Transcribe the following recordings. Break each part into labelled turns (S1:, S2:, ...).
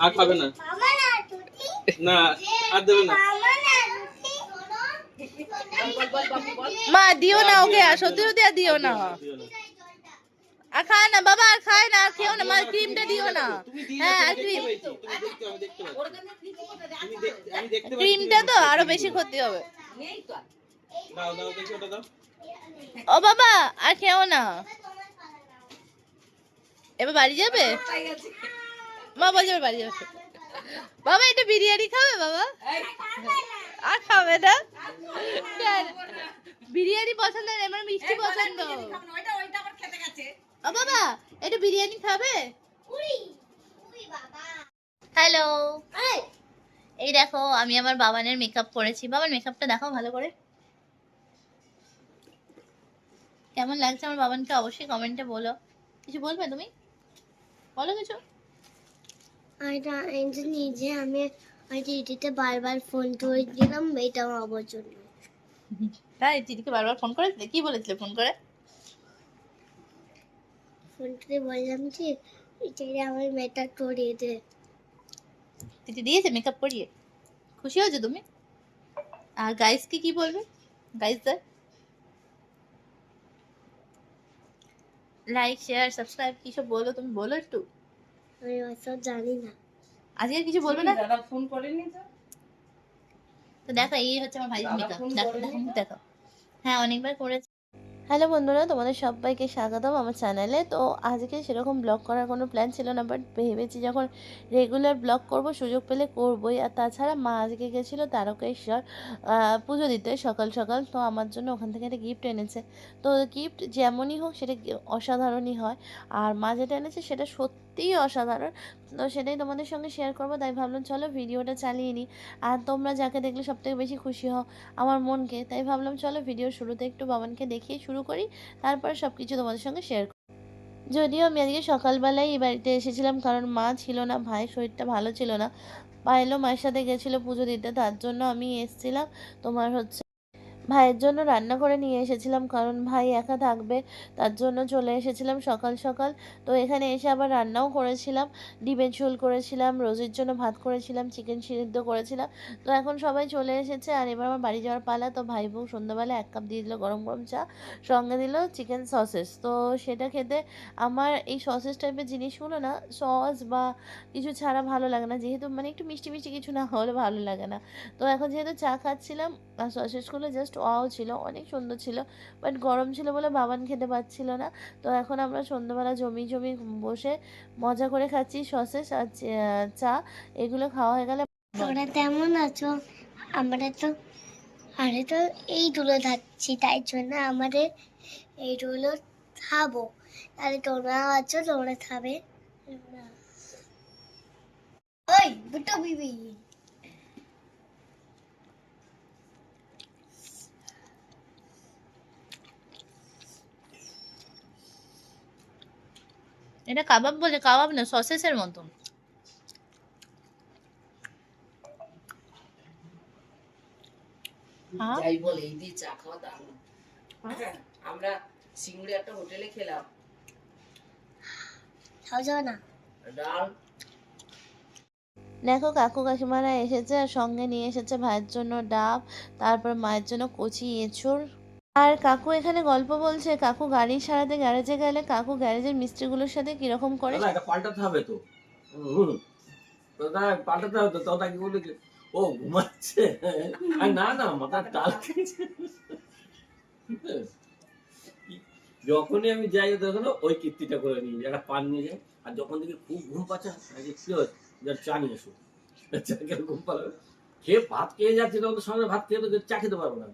S1: আর খাবে না?
S2: না
S1: আর দেবে না।
S2: মামা না টুটি।
S3: মা দিও না ওকে আর সত্যি সত্যি আর দিও না। আর খায় না বাবা আর খায় না আর খেও না। মা ক্রিমটা দিও না। হ্যাঁ আর ক্রিম। ক্রিমটা তো আরও বেশি ক্ষতি হবে।
S1: দাও দাও দেখি ওটা দাও।
S3: ও বাবা আর খেও না। এবার বাড়ি যাবে? মা বলছে এবার বাড়ি যাবে। বাবা এটা বিরিয়ানি খাবে বাবা? আর খাবে না? বিরিয়ানি পছন্দ না আমার মিষ্টি পছন্দ। ও বাবা এটা বিরিয়ানি খাবে? হ্যালো। এই। দেখো আমি আমার বাবানের মেকআপ করেছি। বাবার মেকআপটা দেখো ভালো করে। কেমন লাগছে আমার বাবানকে? অবশ্যই কমেন্টে বলো। কিছু বলবে তুমি? বলো কিছু।
S2: নিজে আমি দিদিতে বারবার ফোন করে দিলাম এটা আমার জন্য।
S3: তাই দিদিকে বারবার ফোন করেছিলে কি বলেছিলে ফোন করে?
S2: ফোন করে বললাম যে এটা আমার মেয়েটা করিয়ে দে।
S3: দিদি দিয়েছে মেকআপ করিয়ে। খুশি হয়েছো তুমি? আর গাইসকে কি বলবে? গাইসদের লাইক শেয়ার সাবস্ক্রাইব কি সব বলো তুমি? বলো একটু।
S2: আমি অসব জানি না।
S3: আজকে কিছু বলবে না?
S4: দাদা ফোন করেনি তো?
S3: তো দেখো এই হচ্ছে আমার ভাইয়ের মেকআপ দেখো দেখো দেখো। হ্যাঁ অনেকবার করেছি। হ্যালো বন্ধুরা তোমাদের সবাইকে স্বাগতম আমার চ্যানেলে তো আজকে সেরকম ব্লগ করার কোনো প্ল্যান ছিল না বাট ভেবেছি যখন রেগুলার ব্লগ করব সুযোগ পেলে করবই। আর তাছাড়া মা আজকে গেছিল তারকেশ্বর আহ, পুজো দিতে সকাল সকাল। তো আমার জন্য ওখান থেকে একটা গিফট এনেছে। তো গিফট যেমনই হোক সেটা অসাধারণই হয়। আর মা যেটা এনেছে সেটা সত্যিই অসাধারণ। তো সেটাই তোমাদের সঙ্গে শেয়ার করব, তাই ভাবলাম চলো ভিডিওটা চালিয়ে নিই আর তোমরা যাকে দেখলে সব থেকে বেশি খুশি হও আমার মনকে, তাই ভাবলাম চলো ভিডিও শুরুতে একটু বাবানকে দেখিয়ে শুরু করি, তারপর সব কিছু তোমাদের সঙ্গে শেয়ার করি যদিও আমি আজকে সকালবেলায় এই বাড়িতে এসেছিলাম, কারণ মা ছিল না, ভাই শরীরটা ভালো ছিল না। পায়েলও মায়ের সাথে গেছিল পুজো দিতে, তার জন্য আমি এসেছিলাম। তোমার হচ্ছে ভাইয়ের জন্য রান্না করে নিয়ে এসেছিলাম, কারণ ভাই একা থাকবে, তার জন্য চলে এসেছিলাম সকাল সকাল। তো এখানে এসে আবার রান্নাও করেছিলাম, ডিমের ঝোল করেছিলাম, রোজের জন্য ভাত করেছিলাম, চিকেন সিদ্ধ করেছিলাম। তো এখন সবাই চলে এসেছে আর এবার আমার বাড়ি যাওয়ার পালা। তো ভাই বউ সন্ধ্যাবেলা এক কাপ দিয়ে দিল গরম গরম চা, সঙ্গে দিল চিকেন সসেস। তো সেটা খেতে আমার এই সসেস টাইপের জিনিসগুলো না, সস বা কিছু ছাড়া ভালো লাগে না। যেহেতু মানে একটু মিষ্টি মিষ্টি কিছু না হলে ভালো লাগে না। তো এখন যেহেতু চা খাচ্ছিলাম, আর সসেসগুলো জাস্ট ওয়াও ছিল, অনেক সুন্দর ছিল বাট গরম ছিল বলে বাবান খেতে পাচ্ছিল না। তো এখন আমরা সন্ধ্যাবেলা জমি জমি বসে মজা করে খাচ্ছি, সসেস আর চা- এগুলো খাওয়া হয়ে গেলে
S2: তোরা তেমন আছো? আমরা তো, আরে তো এই দুলো থাকছি তাই জন্য আমাদের এই দুলো খাব। তাহলে তোমরা আছো, তোমরা খাবে। ওই, দুটো বিবি।
S3: এটা কাবাব বলে কাবাব না সসেসের মতন হ্যাঁ?
S4: যাই বল এই দিয়ে চা খাওয়া দারুণ। আমরা সিঙ্গুরে একটা হোটেলে খেলাম।
S2: না।
S4: ডাল।
S3: দেখো কাকু কাকিমারা এসেছে আর সঙ্গে নিয়ে এসেছে ভাইয়ের জন্য ডাব তারপর মায়ের জন্য কচি এঁচড়। আর কাকু এখানে গল্প বলছে, কাকু গাড়ি সারাতে গ্যারেজে গেলে কাকু গ্যারেজের মিস্ত্রিগুলোর সাথে কীরকম করে?
S5: দাদা এটা পাল্টাতে হবে তো। হুম পাল্টাতে হবে তো দাদা কি বলে ও, ঘুমাচ্ছে। আর না না, মাথার টাল। যখনই আমি যাই, তখন ওই কীর্তিটা করে নিয়ে যাই, একটা পান নিয়ে যাই। আর যখন দেখি খুব ঘুম পাচ্ছে কি হচ্ছে চা নিয়ে এসো। চা খেয়ে ঘুম পাবে খেয়ে ভাত খেয়ে যাচ্ছি, তখন সঙ্গে ভাত খেয়ে তো চা খেতে পারব না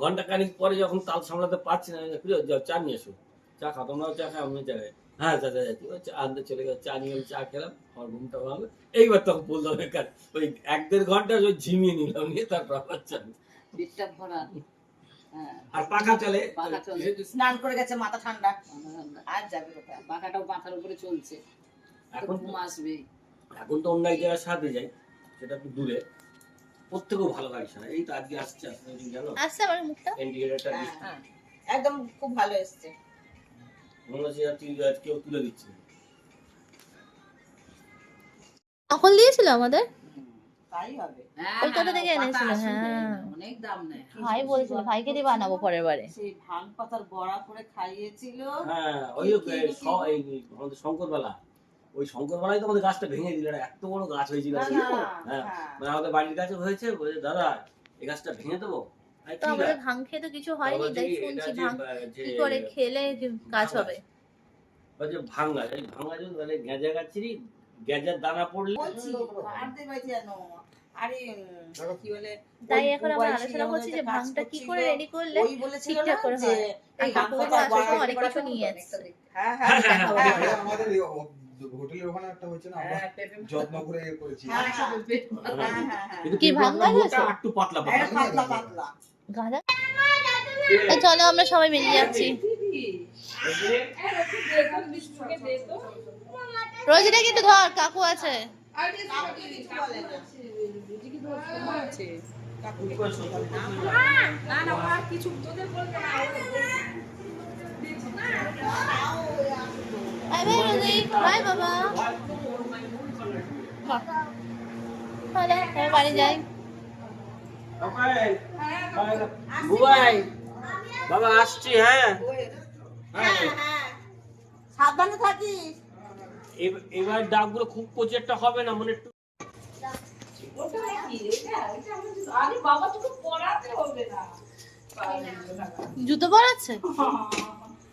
S5: ঘণ্টা খানিক পরে যখন তাল সামলাতে পারছি না প্রিয় যাও চা নিয়ে এসো। চা খাও তোমরাও চা খাও আমি চা খাই। হ্যাঁ চা চা যাচ্ছি চা আনতে চলে গেল চা নিয়ে চা খেলাম আমার ঘুমটা ভাঙলো। এইবার তখন বললাম বেকার ওই এক দেড় ঘণ্টা ওই ঝিমিয়ে নিলাম নিয়ে তারপর আবার চা
S4: পেটটা ভরা। হ্যাঁ।
S5: আর পাখা চলে?
S4: পাখা চলে। স্নান করে গেছে মাথা ঠান্ডা। আর যাবে কোথায়? পাখাটাও মাথার উপরে চলছে।
S5: এখন
S4: ঘুম আসবে
S5: এখন তো অন্য এক জায়গায় সাথে যাই সেটা একটু দূরে। প্রত্যেকেও ভালো গাড়ি সারা এই তো আজকে আসছে আপনার জানো
S3: আসছে আমার মুখটা?
S5: ইন্ডিকেটারটা
S4: হ্যাঁ, হ্যাঁ। একদম খুব ভালো এসছে।
S5: মনে হচ্ছে আর তুই আজ কেউ তুলে দিচ্ছে।
S3: নকল দিয়েছিল আমাদের?
S1: তাই হবে।
S4: হ্যাঁ,
S3: কলকাতা থেকে এনেছিল, হ্যাঁ।
S4: অনেক দাম নেয়।
S3: ভাই বলছিল ভাইকে দিয়ে বানাবো পরের বারে।
S1: সেই ভাং পাতার বড়া করে খাইয়েছিল।
S5: হ্যাঁ ওই আমাদের শঙ্করবেলা। ওই শঙ্করবেলায় তো আমাদের গাছটা ভেঙে দিল এত বড় গাছ হয়েছিল হ্যাঁ
S1: হ্যাঁ।
S5: মানে আমাদের বাড়ির কাছে হয়েছে বলছে দাদা এই গাছটা ভেঙে দেবো
S3: তো আমাদের ভাং খেয়ে তো কিছু হয়নি তাই শুনছি ভাং কি করে খেলে কাজ হবে
S5: বলছে ভাঙ্গা এই ভাঙ্গা যদি তাহলে গেঁজা গাছিরি গেঁজার দানা পড়লে
S1: আনতে পারছি যেন আরে কি বলে
S3: তাই এখন আমরা আলোচনা করছি যে
S1: ওদের
S3: কি করে রেডি করলে ঠিকঠাক করে হয়। কাকু অনেক কিছু নিয়ে।
S1: হ্যাঁ হ্যাঁ
S5: হ্যাঁ।
S6: আমাদের হোটেলের ওখানে একটা হয়েছে না আমরা
S1: হ্যাঁ,
S6: যত্ন করে এ করেছি।
S1: হ্যাঁ, হ্যাঁ,
S3: কি
S5: মোটা,
S3: হয়েছে?
S5: একটু পাতলা পাতলা।
S1: পাতলা পাতলা।
S3: গাঁদা? এই চলো আমরা সবাই বেরিয়ে যাচ্ছি। রোজিটা কিন্তু ধর কাকু আছে।
S1: কিছু বলে না।
S3: বাই বাই বাই বাবা তাহলে এবার বাড়ি যাই
S5: বুবাই বাবা আসছি হ্যাঁ
S1: হ্যাঁ, হ্যাঁ। সাবধানে থাকিস
S5: এব- এবার ডাকগুলো খুব প্রচেরটা হবে না মনে একটু
S3: জুতো পরাচ্ছে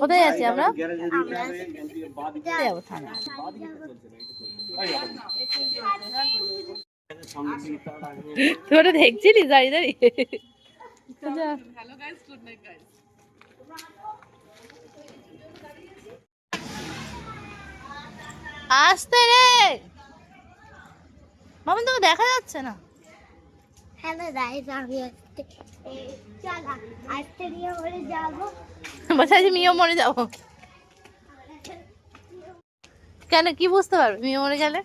S3: কোথায় যাচ্ছি আমরা? দেখছিলি দাঁড়িয়ে দাঁড়িয়ে আসতে রে। মামা তোকে দেখা যাচ্ছে না? বলছে আজ মিও মরে যাব। কেন কি বুঝতে পারবে? মিও মরে গেলে?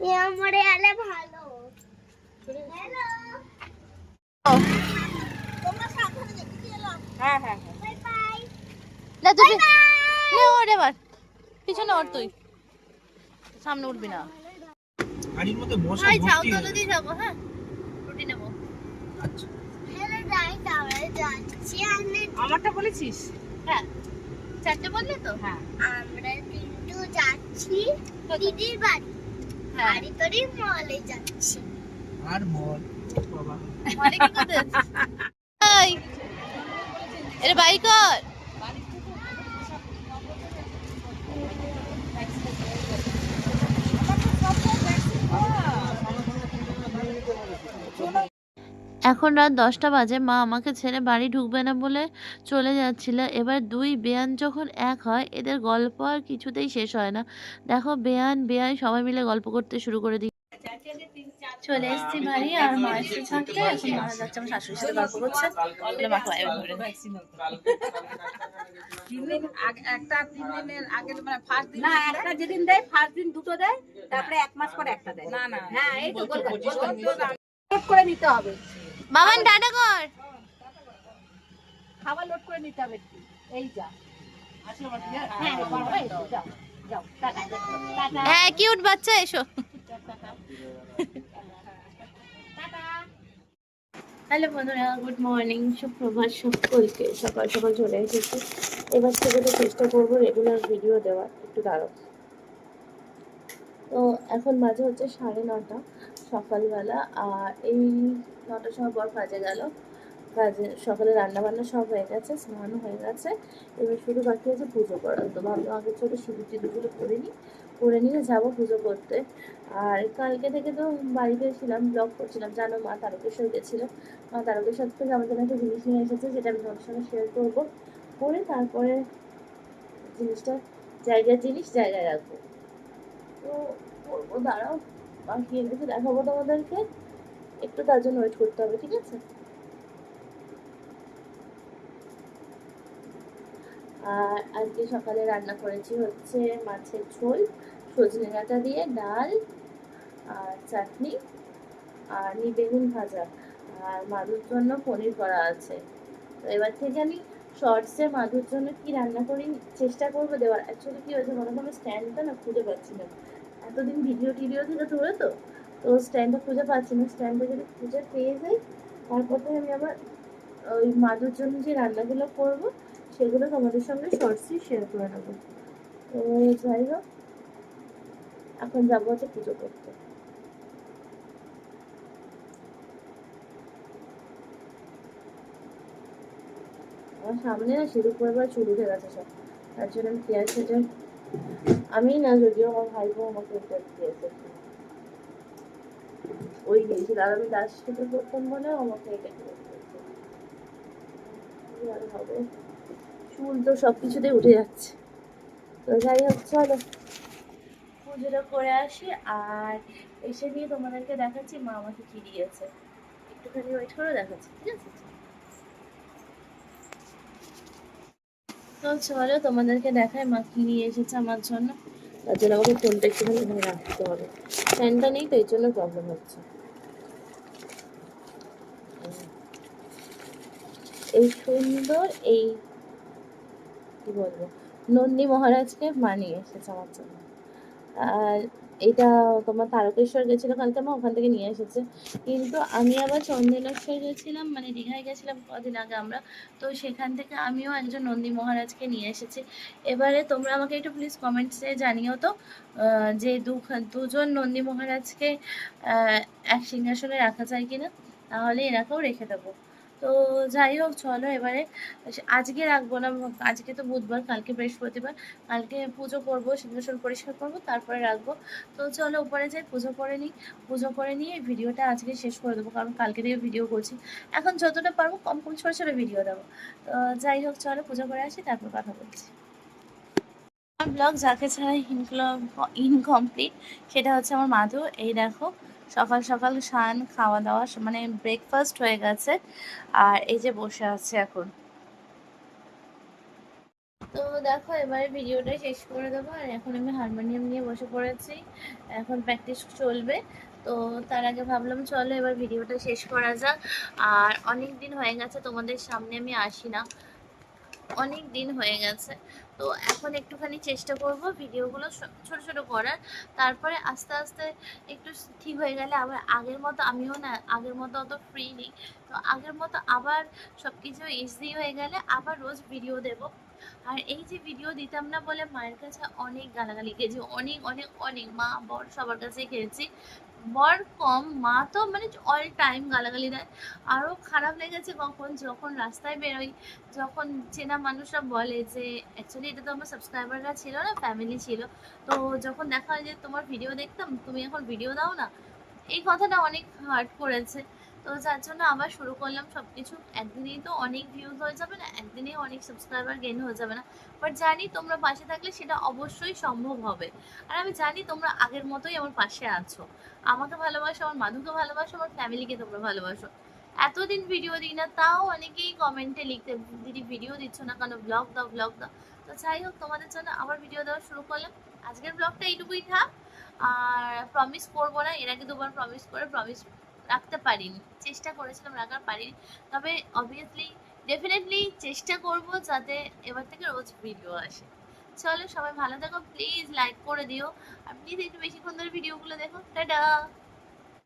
S2: নিয়ে মরে গেলে ভালো। হ্যালো তোমরা সাবধানে দেখতে এলাম
S1: হ্যাঁ হ্যাঁ হ্যাঁ।
S2: বাই বাই
S3: না তুই ওর এবার। পিছনে ওর তুই। সামনে উঠবি না।
S6: গাড়ির মধ্যে মশা ভর্তি হয়ে
S3: যদি যাব হ্যাঁ রুটি নেব
S6: আচ্ছা
S2: হ্যালো দাই আমরা যাচ্ছি
S1: আমারটা বলেছিস?
S3: হ্যাঁ। চারটে বললে তো?
S1: হ্যাঁ।
S2: আমরা কিন্তু যাচ্ছি দিদির বাড়ি।
S3: হ্যাঁ।
S2: বাড়ি তোরই মলে যাচ্ছি।
S6: আর মল? বাবা
S3: মলে কি করতে? এই, এর কর। এখন রাত দশটা বাজে মা আমাকে ছেড়ে বাড়ি ঢুকবে না বলে চলে যাচ্ছিল। এবার দুই বেয়ান যখন এক হয় এদের গল্প আর কিছুতেই শেষ হয় না। দেখো বেয়ান বেয়ান সবাই মিলে গল্প করতে শুরু করে দিই চলে এসেছি বাড়ি আর মা এসে থাকতে এখন মা যাচ্ছে আমার শাশুড়ির সাথে গল্প করছে। বলে দেয়।
S1: তিন দিন আগে একটা তিন দিনের আগে মানে ফার্স্ট দিন না একটা যেদিন দেয় ফার্স্ট দিন দুটো দেয় তারপরে এক মাস পরে একটা দেয়। না না হ্যাঁ এই তো করে নিতে হবে।
S3: মামান টাটা কর।
S1: খাবার লোড করে নিতে হবে এই যা। হ্যাঁ তো, যাও। যাও টাটা টাটা
S3: হ্যাঁ কিউট বাচ্চা এসো। হ্যালো বন্ধুরা গুড মর্নিং। সুপ্রভাত সকলকে সকাল সকাল চলে এসেছি। এবার থেকে তো চেষ্টা করব রেগুলার ভিডিও দেওয়ার। একটু দাঁড়ো তো এখন বাজে হচ্ছে সাড়ে নটা। সকালবেলা, আর এই নটার সময় পর কাজে গেল। কাজে, সকালে রান্না বান্না সব হয়ে গেছে, স্নানও হয়ে গেছে। এবার শুধু বাকি আছে পুজো করা তো ভাবলাম আগে ছোটো সিঁদুর টিঁদুরগুলো করে নিই। করে নিয়ে যাব পুজো করতে। আর কালকে থেকে তো বাড়িতে ছিলাম ব্লগ করছিলাম। জানো মা তারকেশ্বর গেছিল। মা তারকেশ্বর থেকে আমার জন্য একটা জিনিস নিয়ে এসেছে, যেটা আমি তোমাদের সঙ্গে শেয়ার করব। করে তারপরে জিনিসটা, জায়গার জিনিস জায়গায় রাখব। তো করব দাঁড়াও। এনেছে দেখাবো তোমাদেরকে। একটু তার জন্য ওয়েট করতে হবে, ঠিক আছে? আর আজকে সকালে রান্না করেছি হচ্ছে মাছের ঝোল, সজনে ডাঁটা দিয়ে ডাল আর চাটনি আর নি বেগুন ভাজা আর মাদুর জন্য পনির করা আছে। তো এবার থেকে আমি শর্টসে মাদুর জন্য কি রান্না করি, চেষ্টা করব দেওয়ার। অ্যাকচুয়ালি কি হয়েছে মনে হয় স্ট্যান্ডটা না খুঁজে পাচ্ছি না। এতদিন ভিডিও টিডিও থেকে তুলে তো তো স্ট্যান্ডটা খুঁজে পাচ্ছি না। স্ট্যান্ডটা যদি খুঁজে পেয়ে যাই, তারপর থেকে আমি আবার ওই মাদুর জন্য যে রান্নাগুলো করব, সেগুলো তোমাদের সঙ্গে শর্টসই শেয়ার করে নেব। তো যাই হোক, এখন যাব হচ্ছে পুজো করতে। আমার সামনে না সিঁদুর পরে চুল উঠে গেছে সব। তার জন্য আমি কেয়ার সেটা আমি না যদিও আমার ভাই বোন আমাকে এটা দিয়েছে ওই দিয়েছিল আর আমি লাস্ট থেকে করতাম বলে আমাকে এটা দিয়েছে হবে চুল তো সব কিছুতে উঠে যাচ্ছে তো যাই হোক চলো পুজোটা করে আসি আর এসে নিয়ে তোমাদেরকে দেখাচ্ছি মা আমাকে কি দিয়েছে একটুখানি ওয়েট করে দেখাচ্ছি ঠিক আছে তো চলো তোমাদেরকে দেখায় মা কি নিয়ে এসেছে আমার জন্য। তার জন্য আমাকে ফোনটা একটুখানি এখানে রাখতে হবে। ফ্যানটা নেই তো, এই জন্য প্রবলেম হচ্ছে। এই সুন্দর এই, কি বলব নন্দী মহারাজকে মানিয়ে এসেছে আমার জন্য। আর এটা তোমার তারকেশ্বর গেছিল কালকে আমার ওখান থেকে নিয়ে এসেছে। কিন্তু আমি আবার চন্দনেশ্বর গেছিলাম মানে দীঘায় গেছিলাম কদিন আগে আমরা। তো সেখান থেকে আমিও একজন নন্দী মহারাজকে নিয়ে এসেছি। এবারে তোমরা আমাকে একটু প্লিজ কমেন্টসে জানিও তো যে দুজন নন্দী মহারাজকে এক সিংহাসনে রাখা যায় কিনা? তাহলে এনাকেও রেখে দেবো। তো যাই হোক, চলো এবারে আজকে রাখব না, আজকে তো বুধবার, কালকে বৃহস্পতিবার, কালকে পুজো করব, সিংহাসন পরিষ্কার করব, তারপরে রাখব। তো চলো উপরে যাই, পুজো করে নিই, পুজো করে নিয়ে ভিডিওটা আজকে শেষ করে দেবো, কারণ কালকে থেকে ভিডিও করছি। এখন যতটা পারব, কম কম ছোটো ছোটো ভিডিও দেবো। তো যাই হোক, চলো পুজো করে আসি, তারপর কথা বলছি। আমার ব্লগ যাকে ছাড়া ইনকমপ্লিট সেটা হচ্ছে আমার মাধু। এই দেখো সকাল সকাল স্নান খাওয়া দাওয়া মানে ব্রেকফাস্ট হয়ে গেছে। আর এই যে বসে আছে এখন। তো দেখো, এবারে ভিডিওটা শেষ করে দেবো। আর এখন আমি হারমোনিয়াম নিয়ে বসে পড়েছি। এখন প্র্যাকটিস চলবে। তো তার আগে ভাবলাম, চলো এবার ভিডিওটা শেষ করা যাক। আর অনেক দিন হয়ে গেছে, তোমাদের সামনে আমি আসি না। অনেক দিন হয়ে গেছে। তো এখন একটুখানি চেষ্টা করব ভিডিওগুলো ছোট ছোট করার। তারপরে আস্তে আস্তে একটু ঠিক হয়ে গেলে আবার আগের মতো আমিও না, আগের মতো অত ফ্রি নেই। তো আগের মতো আবার সব কিছু ইজি হয়ে গেলে আবার রোজ ভিডিও দেব। আর এই যে ভিডিও দিতাম না বলে মায়ের কাছে অনেক গালাগালি খেয়েছি, অনেক অনেক অনেক। মা, বর সবার কাছেই খেয়েছি। বর কম, মা তো মানে অল টাইম গালাগালি দেয়। আরও খারাপ লেগেছে কখন, যখন রাস্তায় বেরোই, যখন চেনা মানুষরা বলে যে অ্যাকচুয়ালি এটা তো আমার সাবস্ক্রাইবাররা ছিল না ফ্যামিলি ছিল। তো যখন দেখা হয় যে তোমার ভিডিও দেখতাম, তুমি এখন ভিডিও দাও না? এই কথাটা অনেক হার্ট করেছে। তো যার জন্য আবার শুরু করলাম সব কিছু একদিনেই তো অনেক ভিউজ হয়ে যাবে না, একদিনেই অনেক সাবস্ক্রাইবার গেইন হয়ে যাবে না। বাট জানি তোমরা পাশে থাকলে সেটা অবশ্যই সম্ভব হবে। আর আমি জানি তোমরা আগের মতোই আমার পাশে আছো। আমাকে ভালোবাসো, আমার মাধুকে ভালোবাসো, আমার ফ্যামিলিকে তোমরা ভালোবাসো। এতদিন ভিডিও দিই না, তাও অনেকেই কমেন্টে লিখতে, দিদি ভিডিও দিচ্ছ না কেন? ব্লগ দাও ব্লগ দাও। তো যাই হোক, তোমাদের জন্য আবার ভিডিও দেওয়া শুরু করলাম। আজকের ব্লগটা এইটুকুই থাক। আর প্রমিস করব না, এর আগে দুবার প্রমিস করে প্রমিস রাখতে পারিনি। চেষ্টা করেছিলাম রাখার, পারিনি। তবে অবভিয়াসলি ডেফিনেটলি চেষ্টা করব যাতে এবার থেকে রোজ ভিডিও আসে। চলো সবাই ভালো থাকো। প্লিজ লাইক করে দিও। আর প্লিজ একটু বেশিক্ষণ ধরে ভিডিওগুলো দেখো। টাটা